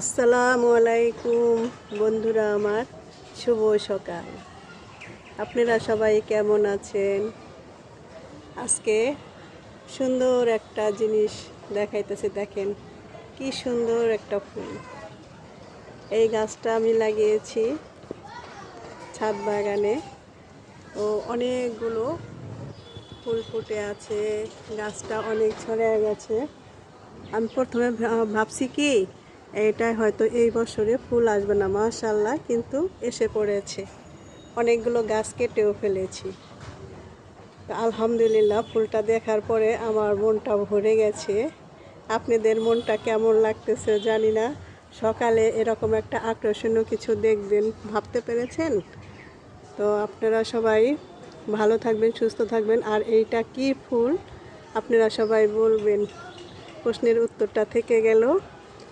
আসসালামু আলাইকুম, বন্ধুরা আমার। শুভ সকাল। আপনারা সবাই কেমন আছেন? আজকে সুন্দর একটা জিনিস দেখাইতেছে, দেখেন কি সুন্দর একটা ফুল। এই গাছটা আমি লাগিয়েছি ছাদ বাগানে। ও, অনেকগুলো ফুল ফুটে আছে, গাছটা অনেক ছড়ে গেছে। আমি প্রথমে ভাবছি কি এটা হয়তো এই বছরে ফুল আসবে না মাশাল্লাহ কিন্তু এসে পড়েছে। অনেকগুলো গাছ কেটেও ফেলেছি। আলহামদুলিল্লাহ, ফুলটা দেখার পরে আমার মনটা ভরে গেছে। আপনাদের মনটা কেমন লাগতেছে জানি না। সকালে এরকম একটা আকর্ষণীয় কিছু দেখবেন, ভাবতে পেরেছেন? তো আপনারা সবাই ভালো থাকবেন, সুস্থ থাকবেন। আর এইটা কি ফুল? আপনারা সবাই বলবেন। প্রশ্নের উত্তরটা থেকে গেল।